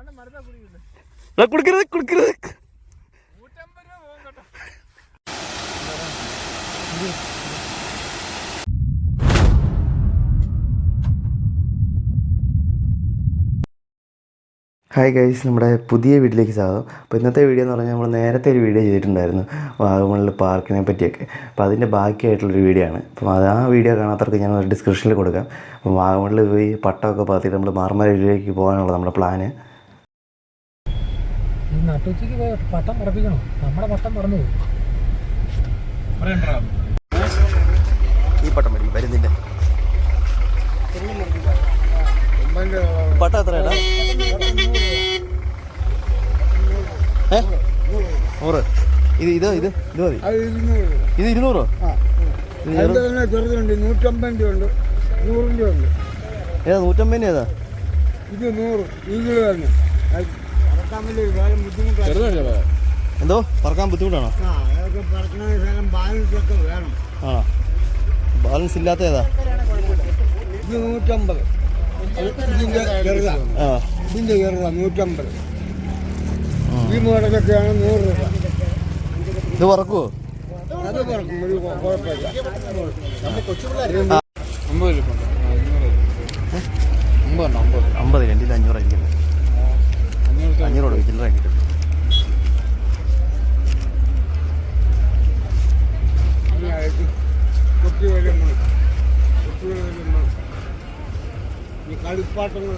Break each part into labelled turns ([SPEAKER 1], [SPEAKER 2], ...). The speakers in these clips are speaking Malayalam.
[SPEAKER 1] എടാ, കൊടുക്കരുത് കൊടുക്കരുത്.
[SPEAKER 2] ഹായ് ഗൈസ് നമ്മുടെ പുതിയ വീട്ടിലേക്ക് സ്വാഗതം. അപ്പോൾ ഇന്നത്തെ വീഡിയോ എന്ന് പറഞ്ഞാൽ നമ്മൾ നേരത്തെ ഒരു വീഡിയോ ചെയ്തിട്ടുണ്ടായിരുന്നു വാഗമണിൽ പാർക്കിനെ പറ്റിയൊക്കെ. അപ്പോൾ അതിന്റെ ബാക്കിയായിട്ടുള്ളൊരു വീഡിയോ ആണ്. അപ്പം അത് ആ വീഡിയോ കാണാത്തവർക്ക് ഞാൻ ഡിസ്ക്രിപ്ഷനിൽ കൊടുക്കാം. അപ്പം വാഗമണിൽ പോയി പട്ടമൊക്കെ പാത്തിയിട്ട് നമ്മൾ മാർമലയിലേക്ക് പോകാനുള്ള നമ്മുടെ പ്ലാന്
[SPEAKER 3] നട്ടുച്ചയ്ക്ക് പോയി പട്ടം പറപ്പിക്കണോ നമ്മുടെ പട്ടം പറഞ്ഞു പോകും
[SPEAKER 2] ഈ പട്ടം മതി വരുന്നില്ല പട്ടം എത്ര ഏട്ടാ? ഏ? നൂറ്. ഇത് ഇതോ ഇത് ഇത് മതി. ഇത് ഇരുന്നൂറോ?
[SPEAKER 4] ചെറുതുണ്ട് നൂറ്റമ്പതിന്റെ ഉണ്ട്. നൂറിന്റെ ഉണ്ട്.
[SPEAKER 2] ഏതാ നൂറ്റമ്പതിന്റെ ഏതാ?
[SPEAKER 4] ഇത് നൂറ് ഈ കിലോ തന്നെ. പറക്കാൻ ബുദ്ധിമുട്ടാണ്.
[SPEAKER 2] എന്തോ? പറക്കാൻ ബുദ്ധിമുട്ടാണോ?
[SPEAKER 4] വേണം.
[SPEAKER 2] ആണോ ബാലൻസ് ഇല്ലാത്ത ഏതാ?
[SPEAKER 4] ഇത് നൂറ്റമ്പത് ഇതിന്റെ ചെറുതാ.
[SPEAKER 2] ആ.
[SPEAKER 4] ഇതിന്റെ ചെറുതാ നൂറ്റമ്പത്. ഈ മോഡലൊക്കെയാണ് നൂറ് രൂപ.
[SPEAKER 2] ഇത് പറക്കുവോ?
[SPEAKER 4] അത് പറക്കും ഒരു കൊ- കുഴപ്പമില്ല.
[SPEAKER 2] അമ്പത് രണ്ടിൽ അഞ്ഞൂറ് അടിക്കുന്നത് അഞ്ഞൂറ് ചില്ലറ കിട്ടും
[SPEAKER 4] കളിപ്പാട്ടങ്ങൾ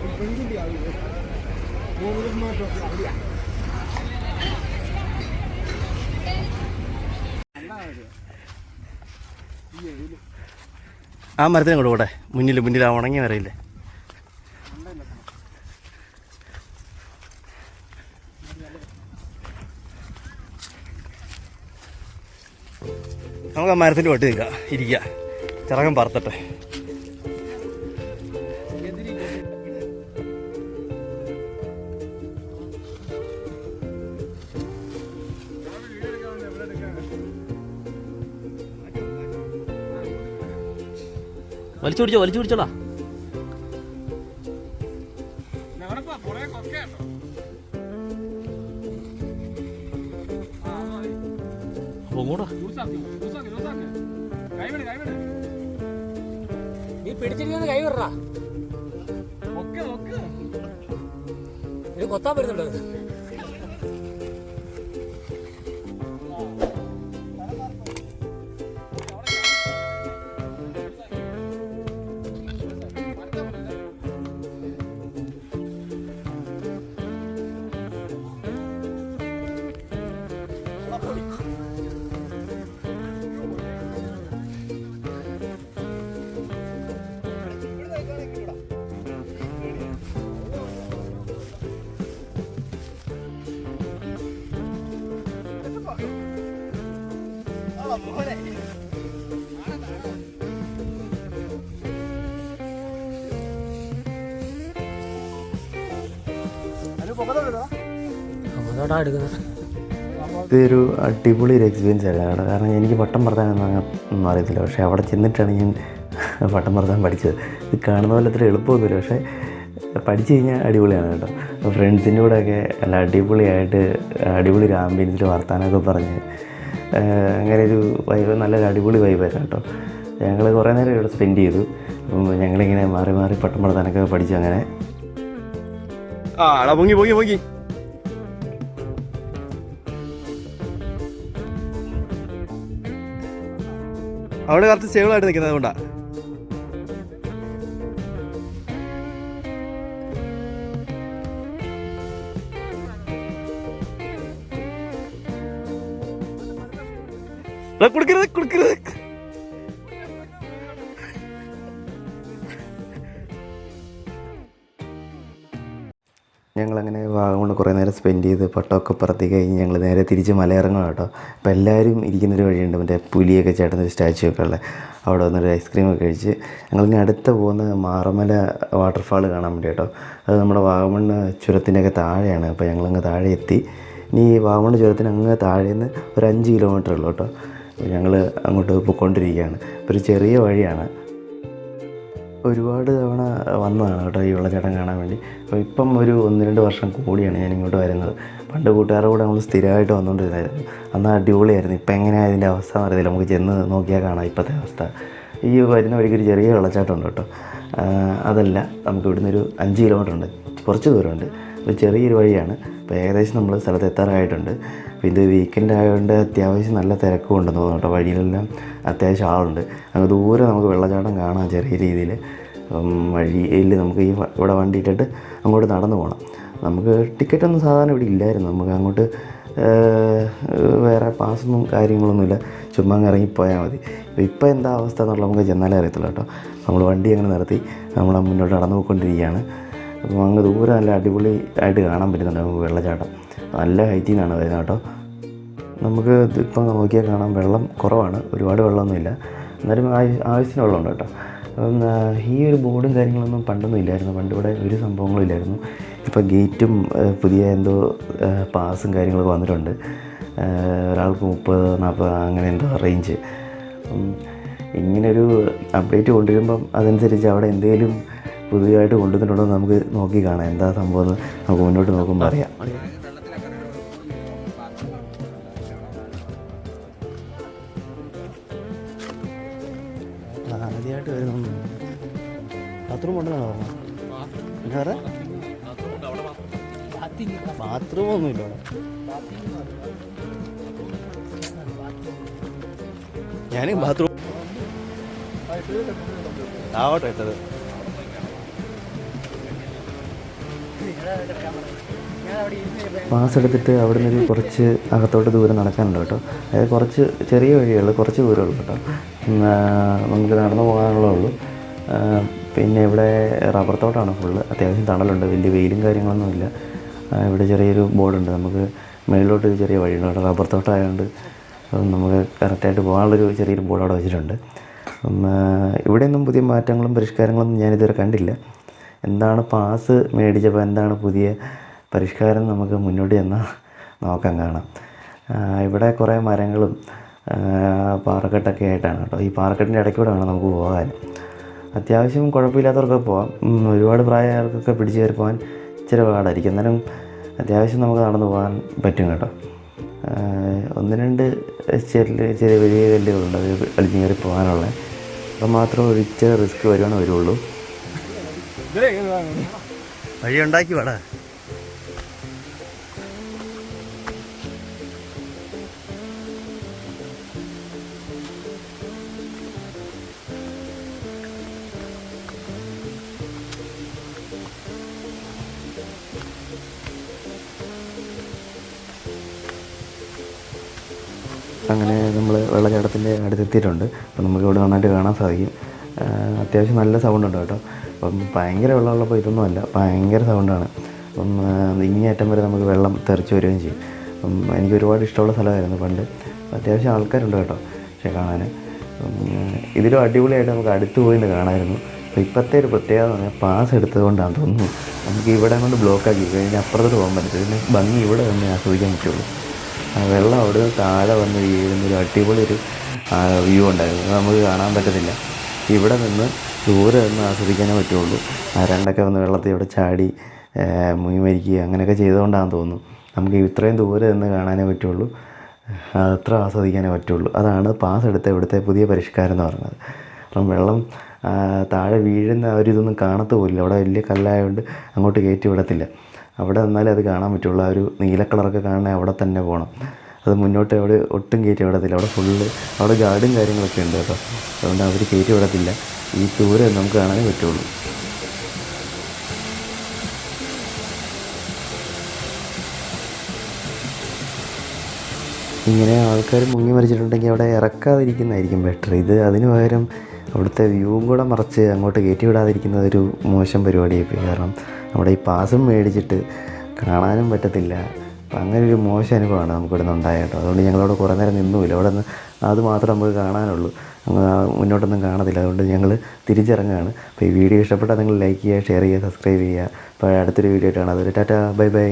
[SPEAKER 4] ഒരു പെൺകുട്ടി മൂന്നുമാറ്റമൊക്കെ അറിയാം
[SPEAKER 2] ആ മരത്തിന് കൂടെ കൂടെ മുന്നിൽ മുന്നിൽ ആ ഉണങ്ങി വരയില്ലേ നമുക്ക് ആ മരത്തിന്റെ വട്ടി നിൽക്കാം. ഇരിക്കുക ചിറകം പറത്തട്ടെ. വലിച്ചു പിടിച്ചോ വലിച്ചു പിടിച്ചോടാ. പൊങ്ങൂടാ
[SPEAKER 3] നീ പിടിച്ചിരിക്കുന്ന കൈ വിടറാ കൊത്താൻ പറ്റുന്നുണ്ടോ?
[SPEAKER 2] ഇതൊരു അടിപൊളി ഒരു എക്സ്പീരിയൻസ് ആയിരുന്നു കേട്ടോ കാരണം എനിക്ക് പട്ടം പറത്താനൊന്നും അങ്ങനെ ഒന്നും അറിയത്തില്ല. പക്ഷേ അവിടെ ചെന്നിട്ടാണ് ഞാൻ പട്ടം പറത്താൻ പഠിച്ചത്. ഇത് കാണുന്ന പോലെ അത്ര എളുപ്പമൊന്നുമില്ല പക്ഷേ പഠിച്ചു കഴിഞ്ഞാൽ അടിപൊളിയാണ് കേട്ടോ. ഫ്രണ്ട്സിന്റെ കൂടെയൊക്കെ അല്ല അടിപൊളിയായിട്ട് അടിപൊളി ഒരു ആംബിയൻസിൽ വർത്താനമൊക്കെ പറഞ്ഞ് അങ്ങനെ ഒരു വൈബ് നല്ലൊരു അടിപൊളി വൈബായിരുന്നു കേട്ടോ. ഞങ്ങൾ കുറേ നേരം ഇവിടെ സ്പെൻഡ് ചെയ്തു. ഞങ്ങളിങ്ങനെ മാറി മാറി പട്ടം പറത്താനൊക്കെ പഠിച്ചു അങ്ങനെ. പൊങ്ങി പൊങ്ങി പൊങ്ങി. അവിടെ കുറച്ച് സ്റ്റേബിളായിട്ട് നിൽക്കുന്നത് കൊണ്ടാ. കൊടുക്കരുത് കൊടുക്കരുത് ഞങ്ങളങ്ങനെ വാഗമണ് കുറേ നേരം സ്പെൻഡ് ചെയ്ത് പട്ടമൊക്കെ പറത്തി കഴിഞ്ഞ് ഞങ്ങൾ നേരെ തിരിച്ച് മലയിറങ്ങണം കേട്ടോ. അപ്പോൾ എല്ലാവരും ഇരിക്കുന്നൊരു വഴിയുണ്ട്. മറ്റേ പുലിയൊക്കെ ചേട്ടന്റെ ഒരു സ്റ്റാച്ചു ഒക്കെ ഉള്ളത് അവിടെ വന്നൊരു ഐസ്ക്രീമൊക്കെ കഴിച്ച് ഞങ്ങളിനി അടുത്ത് പോകുന്ന മാറമല വാട്ടർഫാൾ കാണാൻ വേണ്ടി കേട്ടോ. അത് നമ്മുടെ വാഗമണ്ണ് ചുരത്തിന്റെയൊക്കെ താഴെയാണ്. അപ്പോൾ ഞങ്ങളങ്ങ് താഴെ എത്തി. ഇനി വാഗമണ്ണ് ചുരത്തിന് അങ്ങ് താഴെ നിന്ന് ഒരു അഞ്ച് കിലോമീറ്റർ ഉള്ളൂ കേട്ടോ. ഞങ്ങൾ അങ്ങോട്ട് പോയിക്കൊണ്ടിരിക്കുകയാണ്. ഒരു ചെറിയ വഴിയാണ്. ഒരുപാട് തവണ വന്നതാണ് കേട്ടോ ഈ വെള്ളച്ചാട്ടം കാണാൻ വേണ്ടി. അപ്പോൾ ഇപ്പം ഒരു ഒന്ന് രണ്ട് വർഷം കൂടിയാണ് ഞാൻ ഇങ്ങോട്ട് വരുന്നത്. പണ്ട് കൂട്ടുകാരുടെ കൂടെ നമ്മൾ സ്ഥിരമായിട്ട് വന്നുകൊണ്ടിരുന്നായിരുന്നു. അന്ന് അടിപൊളിയായിരുന്നു. ഇപ്പം എങ്ങനെയാണ് ഇതിന്റെ അവസ്ഥ എന്ന് അറിയത്തില്ല നമുക്ക് ചെന്ന് നോക്കിയാൽ കാണാം ഇപ്പോഴത്തെ അവസ്ഥ. ഈ വരുന്ന വഴിക്ക് ഒരു ചെറിയ വെള്ളച്ചാട്ടം ഉണ്ട് കേട്ടോ. അതല്ല നമുക്ക് ഇവിടുന്ന് ഒരു അഞ്ച് കിലോമീറ്റർ ഉണ്ട്. കുറച്ച് ദൂരമുണ്ട്. ഒരു ചെറിയൊരു വഴിയാണ്. അപ്പോൾ ഏകദേശം നമ്മൾ സ്ഥലത്ത് എത്താറായിട്ടുണ്ട്. അപ്പോൾ ഇത് വീക്കെൻഡ് ആയതുകൊണ്ട് അത്യാവശ്യം നല്ല തിരക്കും ഉണ്ടെന്ന് തോന്നുന്നു കേട്ടോ. വഴിയിലെല്ലാം അത്യാവശ്യം ആളുണ്ട്. അങ്ങ് ദൂരെ നമുക്ക് വെള്ളച്ചാട്ടം കാണാം ചെറിയ രീതിയിൽ വഴിയിൽ നമുക്ക് ഈ ഇവിടെ വണ്ടി ഇട്ടിട്ട് അങ്ങോട്ട് നടന്നു പോകണം നമുക്ക് ടിക്കറ്റൊന്നും സാധാരണ ഇവിടെ ഇല്ലായിരുന്നു. നമുക്ക് അങ്ങോട്ട് വേറെ പാസൊന്നും കാര്യങ്ങളൊന്നുമില്ല ചുമ്മാ ഇറങ്ങിപ്പോയാൽ മതി. ഇപ്പോൾ എന്താ അവസ്ഥ എന്നുള്ളത് നമുക്ക് ചെന്നാലേ അറിയത്തുള്ളൂ കേട്ടോ. നമ്മൾ വണ്ടി അങ്ങനെ നിർത്തി. നമ്മൾ മുന്നോട്ട് നടന്നു പോയിക്കൊണ്ടിരിക്കുകയാണ് അപ്പം അങ്ങ് ദൂരെ നല്ല അടിപൊളി ആയിട്ട് കാണാൻ പറ്റുന്നുണ്ട് നമുക്ക് വെള്ളച്ചാട്ടം. നല്ല ഹൈറ്റിൽ നിന്നാണ് വരുന്നത് കേട്ടോ. നമുക്ക് ഇപ്പം നോക്കിയാൽ കാണാം വെള്ളം കുറവാണ് ഒരുപാട് വെള്ളമൊന്നുമില്ല. എന്നാലും ആവശ്യത്തിന് വെള്ളമുണ്ട് കേട്ടോ. അപ്പം ഈ ഒരു ബോർഡും കാര്യങ്ങളൊന്നും പണ്ടൊന്നും ഇല്ലായിരുന്നു. പണ്ട് ഇവിടെ ഒരു സംഭവങ്ങളും ഇല്ലായിരുന്നു. ഇപ്പോൾ ഗേറ്റും പുതിയ എന്തോ പാസും കാര്യങ്ങളൊക്കെ വന്നിട്ടുണ്ട്. ഒരാൾക്ക് മുപ്പത് നാൽപ്പത് അങ്ങനെ എന്തോ റേഞ്ച് ഇങ്ങനൊരു അപ്ഡേറ്റ് കൊണ്ടുവരുമ്പം അതനുസരിച്ച് അവിടെ എന്തെങ്കിലും പുതിയതായിട്ട് കൊണ്ടുവന്നിട്ടുണ്ടോ നമുക്ക് നോക്കി കാണാം. എന്താ സംഭവം എന്ന് നമുക്ക് മുന്നോട്ട് നോക്കുമ്പോൾ അറിയാം. ആദ്യമായിട്ട് വരുന്നു ബാത്റൂം ഉണ്ടെന്നാണ് പറഞ്ഞത് എന്താ പറയാ ബാത്റൂം ഒന്നുമില്ല ഞാൻ ബാത്റൂം ആവട്ടെ ഇട്ടത്. പാസ് എടുത്തിട്ട് അവിടെ നിന്ന് കുറച്ച് അകത്തോട്ട് ദൂരം നടക്കാനുണ്ട് കേട്ടോ. അതായത് കുറച്ച് ചെറിയ വഴിയുള്ളൂ കുറച്ച് ദൂരമുള്ളൂ കേട്ടോ. നമുക്ക് നടന്നു പോകാനുള്ളേ ഉള്ളൂ. പിന്നെ ഇവിടെ റബ്ബർ തോട്ടമാണ് ഫുള്ള് അത്യാവശ്യം തണലുണ്ട് വലിയ വെയിലും കാര്യങ്ങളൊന്നുമില്ല ഇവിടെ ചെറിയൊരു ബോർഡുണ്ട്. നമുക്ക് മേളിലോട്ട് ചെറിയ വഴിയുണ്ട്. അവിടെ റബ്ബർ തോട്ടമായതുകൊണ്ട് നമുക്ക് കറക്റ്റായിട്ട് പോകാനുള്ളൊരു ചെറിയൊരു ബോർഡ് അവിടെ വെച്ചിട്ടുണ്ട്. ഇവിടെയൊന്നും പുതിയ മാറ്റങ്ങളും പരിഷ്കാരങ്ങളൊന്നും ഞാനിതുവരെ കണ്ടില്ല. എന്താണ് പാസ് മേടിച്ചപ്പോൾ എന്താണ് പുതിയ പരിഷ്കാരം നമുക്ക് മുന്നോട്ട് ചെന്നാൽ നോക്കാൻ കാണാം. ഇവിടെ കുറേ മരങ്ങളും പാറക്കെട്ടൊക്കെ ആയിട്ടാണ് കേട്ടോ. ഈ പാറക്കെട്ടിന്റെ ഇടയ്ക്കൂടെ വേണം നമുക്ക് പോകാൻ. അത്യാവശ്യം കുഴപ്പമില്ലാത്തവർക്കൊക്കെ പോകാം ഒരുപാട് പ്രായക്കാർക്കൊക്കെ പിടിച്ച് കയറി പോകാൻ ഇച്ചിരി പാടായിരിക്കും. എന്നാലും അത്യാവശ്യം നമുക്ക് നടന്നു പോകാൻ പറ്റും കേട്ടോ. ഒന്ന് രണ്ട് ചെറിയ ചെറിയ വലിയ കല്ലുകളുണ്ട്. അത് കളിച്ച് കയറി പോകാനുള്ള. അപ്പം മാത്രം ഒരിച്ചിരി റിസ്ക് വരുവാണ് വരുള്ളൂ. വഴി ഉണ്ടാക്കി വേടാ. അങ്ങനെ നമ്മൾ വെള്ളച്ചാട്ടത്തിന്റെ അടുത്തെത്തിയിട്ടുണ്ട്. അപ്പം നമുക്ക് ഇവിടെ നന്നായിട്ട് കാണാൻ സാധിക്കും. അത്യാവശ്യം നല്ല സൗണ്ട് ഉണ്ട് കേട്ടോ. അപ്പം ഭയങ്കര വെള്ളമുള്ളപ്പോൾ ഇതൊന്നും അല്ല ഭയങ്കര സൗണ്ടാണ് അപ്പം ഇങ്ങേയറ്റം വരെ നമുക്ക് വെള്ളം തെറിച്ച് വരികയും ചെയ്യും. അപ്പം എനിക്ക് ഒരുപാട് ഇഷ്ടമുള്ള സ്ഥലമായിരുന്നു പണ്ട്. അത്യാവശ്യം ആൾക്കാരുണ്ട് കേട്ടോ പക്ഷേ കാണാൻ. ഇതിലും അടിപൊളിയായിട്ട് നമുക്ക് അടുത്ത് പോയി നിന്ന് കാണാമായിരുന്നു അപ്പോൾ ഇപ്പോഴത്തെ ഒരു പ്രത്യേകത എന്ന് പറഞ്ഞാൽ പാസ് എടുത്തതുകൊണ്ടാണ് തോന്നുന്നു. നമുക്ക് ഇവിടെ കൊണ്ട് ബ്ലോക്ക് ആക്കി കഴിഞ്ഞാൽ അപ്പുറത്തോട്ട് പോകാൻ പറ്റും പിന്നെ ഭംഗി ഇവിടെ തന്നെ ആസ്വദിക്കാൻ പറ്റുള്ളൂ. ആ വെള്ളം അവിടെ താഴെ വന്ന് വീഴുന്ന ഒരു അടിപൊളി ഒരു വ്യൂ ഉണ്ടായിരുന്നു. നമുക്ക് കാണാൻ പറ്റത്തില്ല. ഇവിടെ നിന്ന് ദൂരെ നിന്ന് ആസ്വദിക്കാനേ പറ്റുള്ളൂ. ആരാണ്ടൊക്കെ വന്ന് വെള്ളത്തിൽ ഇവിടെ ചാടി മുങ്ങി മരിക്കുക അങ്ങനെയൊക്കെ ചെയ്തുകൊണ്ടാണെന്ന് തോന്നുന്നു. നമുക്ക് ഇത്രയും ദൂരെ നിന്ന് കാണാനേ പറ്റുള്ളൂ. അത്ര ആസ്വദിക്കാനേ പറ്റുള്ളൂ. അതാണ് പാസ് എടുത്ത ഇവിടുത്തെ പുതിയ പരിഷ്കാരം എന്ന് പറയുന്നത്. അപ്പം വെള്ളം താഴെ വീഴുന്ന ആ ഒരു ഇതൊന്നും കാണത്ത് പോലില്ല അവിടെ വലിയ കല്ലായതുകൊണ്ട് അങ്ങോട്ട് കയറ്റി വിടത്തില്ല. അവിടെ നിന്നാലേ അത് കാണാൻ പറ്റുള്ളൂ. ആ ഒരു നീല കളറൊക്കെ കാണണേ അവിടെ തന്നെ പോകണം അത് മുന്നോട്ട് അവിടെ ഒട്ടും കയറ്റി വിടത്തില്ല. അവിടെ ഫുള്ള് അവിടെ ഗാർഡും കാര്യങ്ങളൊക്കെ ഉണ്ട് കേട്ടോ. അതുകൊണ്ട് അവർ കയറ്റി വിടത്തില്ല. ഈ ദൂരെ നമുക്ക് കാണാനേ പറ്റുള്ളൂ. ഇങ്ങനെ ആൾക്കാർ മുങ്ങി മറിച്ചിട്ടുണ്ടെങ്കിൽ അവിടെ ഇറക്കാതിരിക്കുന്നതായിരിക്കും ബെറ്റർ ഇത് അതിന് പകരം അവിടുത്തെ വ്യൂവും കൂടെ മറച്ച് അങ്ങോട്ട് കയറ്റി വിടാതിരിക്കുന്നത് ഒരു മോശം പരിപാടിയായി പോയി കാരണം നമ്മുടെ ഈ പാസും മേടിച്ചിട്ട് കാണാനും പറ്റത്തില്ല. അപ്പം അങ്ങനെ ഒരു മോശം അനുഭവമാണ് നമുക്കിവിടെ നിന്ന് ഉണ്ടായത് അതുകൊണ്ട് ഞങ്ങളവിടെ കുറേ നേരം നിന്നുമില്ല. അവിടെ നിന്ന് അത് മാത്രം നമുക്ക് കാണാനുള്ളൂ. മുന്നോട്ടൊന്നും കാണത്തില്ല. അതുകൊണ്ട് ഞങ്ങൾ തിരിച്ചിറങ്ങുകയാണ് അപ്പോൾ ഈ വീഡിയോ ഇഷ്ടപ്പെട്ടാൽ നിങ്ങൾ ലൈക്ക് ചെയ്യുക ഷെയർ ചെയ്യുക സബ്സ്ക്രൈബ് ചെയ്യുക. അപ്പോൾ അടുത്തൊരു വീഡിയോ ആയിട്ട് കാണാം അതുവരെ ടാറ്റാ. Bye bye.